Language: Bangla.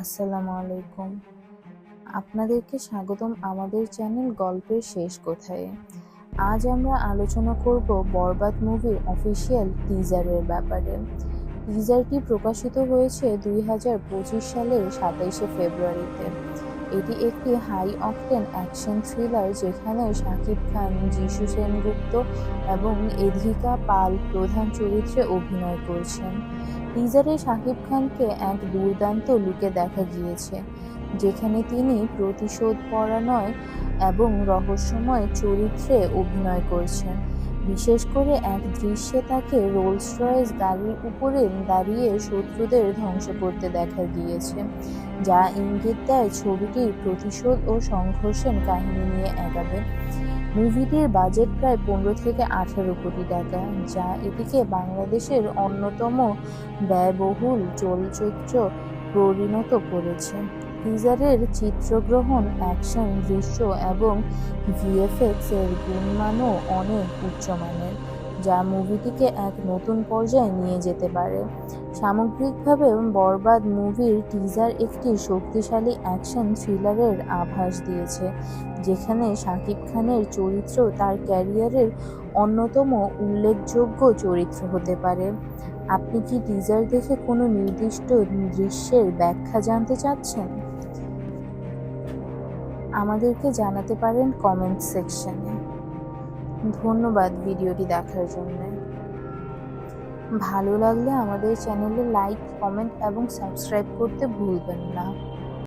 আসসালামু আলাইকুম। আপনাদেরকে স্বাগতম আমাদের চ্যানেল গল্পের শেষ কোথায়। আজ আমরা আলোচনা করব বরবাদ মুভির অফিসিয়াল টিজারের ব্যাপারে। টিজারটি প্রকাশিত হয়েছে দুই হাজার পঁচিশ সালের সাতাইশে ফেব্রুয়ারিতে। এটি একটি হাই অকটেন অ্যাকশন থ্রিলার যেখানে শাকিব খান, যিশু সেনগুপ্ত এবং এধিকা পাল প্রধান চরিত্রে অভিনয় করছেন। টিজারে শাকিব খানকে এক দুর্দান্ত লুকে দেখা গিয়েছে, যেখানে তিনি প্রতিশোধ পরায়ণ এবং রহস্যময় চরিত্রে অভিনয় করছেন। বিশেষ করে এক দৃশ্যে তাকে রোলস রয়েস গাড়ির উপরে দাঁড়িয়ে শত্রুদের ধ্বংস করতে দেখা গিয়েছে, যা ইঙ্গিত দেয় ছবিটির প্রতিশোধ ও সংঘর্ষের কাহিনী নিয়ে এগাবে মুভিটির বাজেট প্রায় পনেরো থেকে আঠারো কোটি টাকা, যা এটিকে বাংলাদেশের অন্যতম ব্যয়বহুল চলচ্চিত্র পরিণত করেছে। টিজারের চিত্রগ্রহণ অ্যাকশন দৃশ্য এবং ভিএফএক্স এর গুণমানও অনেক উচ্চমানের যা মুভিটিকে এক নতুন পর্যায়ে নিয়ে যেতে পারে। সামগ্রিকভাবে, বরবাদ মুভির টিজার একটি শক্তিশালী অ্যাকশন থ্রিলারের আভাস দিয়েছে, যেখানে শাকিব খানের চরিত্র তার ক্যারিয়ারের অন্যতম উল্লেখযোগ্য চরিত্র হতে পারে। আপনি কি টিজার দেখে কোনো নির্দিষ্ট দৃশ্যের ব্যাখ্যা জানতে চাচ্ছেন? আমাদেরকে জানাতে পারেন কমেন্ট সেকশনে ধন্যবাদ ভিডিওটি দেখার জন্য। ভালো লাগলে আমাদের চ্যানেলে লাইক কমেন্ট এবং সাবস্ক্রাইব করতে ভুলবেন না।